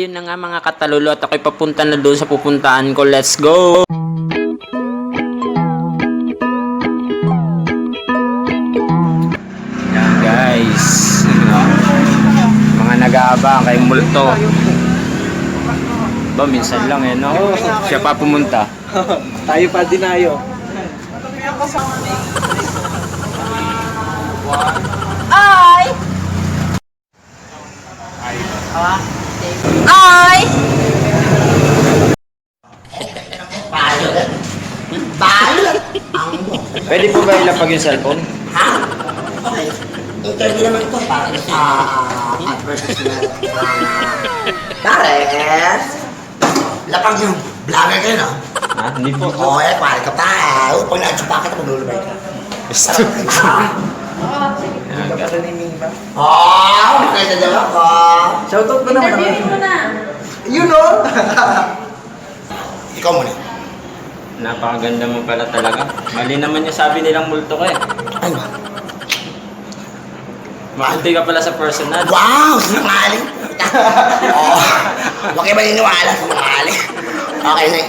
ayun na nga mga katalulo at ako'y papunta na doon sa pupuntaan ko. Let's go! Yan guys. Mga nag-aabang kay Multo. Ba, minsan lang eh, no? Siya pa pumunta. Tayo pa dinayo. Pwede po ba ilapag yung cellphone? Interview naman ito para sa uh, advertisement. Pares, lapag yung vlogger kayo, no? Ha? Hindi po. Oo, eh, pare ka pa. Pag na-chupa ka, maglulubay ka. Gusto. Oo, magkaya daw ako. Shoutout ko naman. Interviewin mo na. You know? Ikaw muna. Napakaganda mo pala talaga. Mali naman yung sabi nilang multo ka eh. Ay. Makunti ka pala sa personal. Wow, sinungaling. Oo. Huwag kayo maniniwala, sinungaling. Okay na,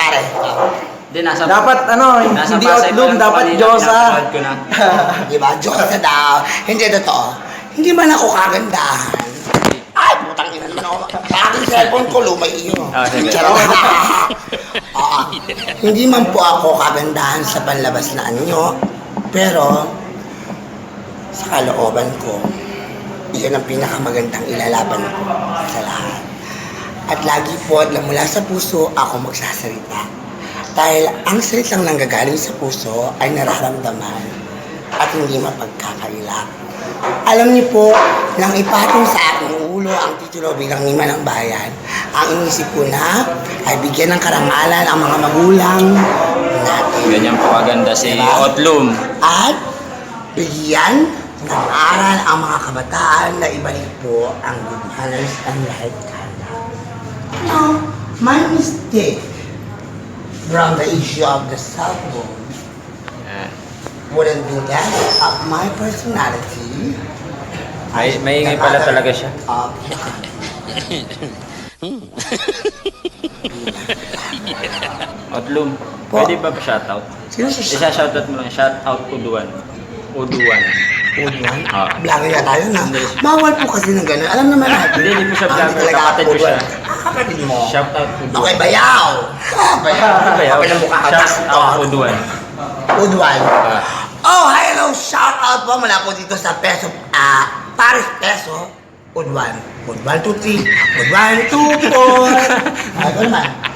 pare. Hindi, nasa... Dapat ano, nasa hindi outlook, dapat Diyosa. ko. Di ba? Diyos na daw. Hindi totoo. Hindi man ako kagandahan. Ay, putang ina naman ako. Sa aking cellphone ko, lumay iyo. Ah, sige. Charot. Hindi man po ako kagandahan sa panlabas na anyo. Pero, sa kalooban ko, iyon ang pinakamagandang ilalaban ko sa lahat. At lagi po, na mula sa puso, ako magsasalita. Dahil ang salitang nanggagaling sa puso ay nararamdaman at hindi mapagkakaila. Alam niyo po, nang ipatong sa aking ulo ang titulo bilang lima ng bayan, ang inisip ko na ay bigyan ng karangalan ang mga magulang natin. Ganyan po kaganda si Otlum. At bigyan ng aral ang mga kabataan na ibalik po ang good manners and right conduct. Now, my mistake from the issue of the cell phone. Wouldn't be that of my personality. May, maingay pala talaga siya. Of Otlum, Po. pwede ba shoutout? Sino si Isa shoutout mo lang, shoutout Uduan. Uduan. Udwan? Ah. Vlogger na tayo na. Hindi. Bawal po kasi ng gano'n. Alam naman natin. Hindi, hindi po siya Ah, vlogger. talaga Kapatid ko Udwan. siya. Ah, kapatid mo. Shoutout Uduan. Okay, bayaw. Ah, bayaw. Ba yun? Okay, ng mukha ka. Shoutout Uduan. Udwan. Ah. Oh, hello! Shout out po mula po dito sa Peso, ah, Paris Peso. Udwan. Udwan 2, 3. Udwan 2, 4. Ay, ko naman.